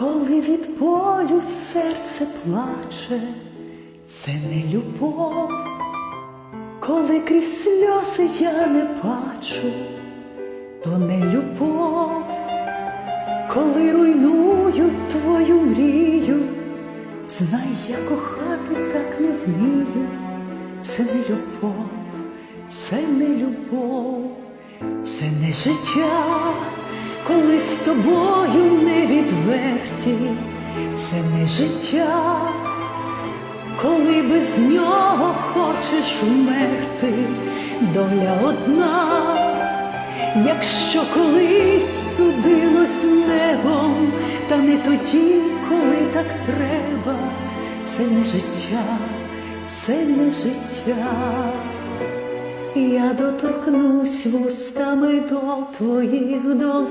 Коли від болю серце плаче, це не любов, коли крізь сльози я не бачу, то не любов, коли руйнують твою мрію, знай, я кохати так не вмію, це не любов, це не любов, це не життя, коли з тобою не відверті, це не життя, коли без нього хочеш умерти, доля одна, якщо колись судилось небом, та не тоді, коли так треба, це не життя, це не життя. Я доторкнусь вустами до твоїх долонь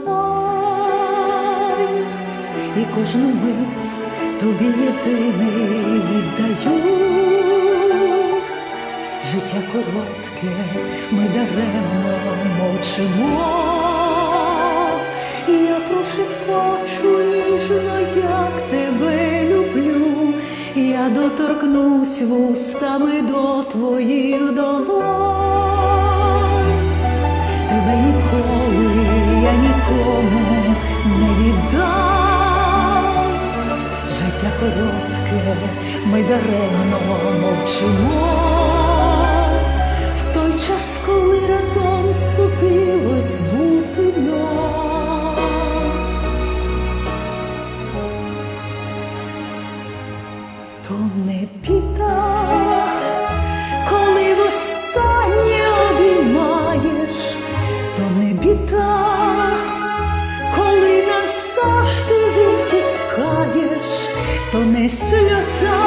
і кожну мить тобі єдиний віддаю. Життя коротке, ми даремно мовчимо. Я прошепочу ніжно, як тебе люблю. Я доторкнусь вустами до твоїх долонь. Нікому не віддам. Життя коротке, ми даремно мовчимо. В той час, коли разом судилось бути нам. То не біда, коли востаннє то не сльоза,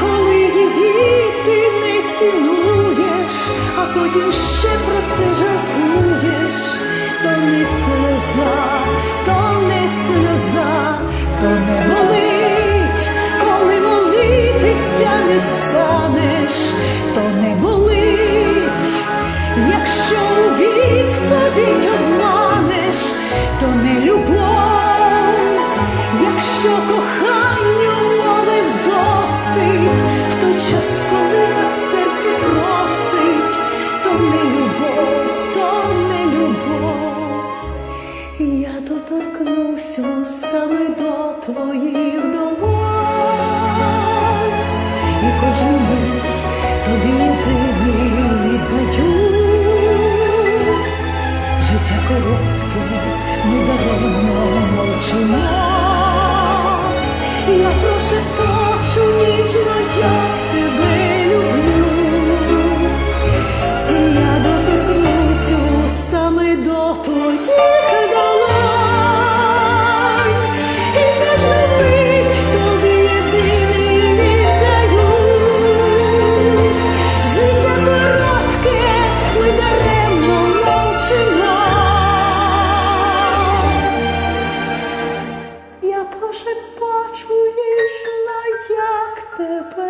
коли її ти не цінуєш, а потім ще про це жалкуєш, час, коли так серце просить, то не любов, то не любов, я доторкнусь устами до твоїх долонь, і кожну мить тобі єдиний віддаю. прошепочу, ніжно, як тебе.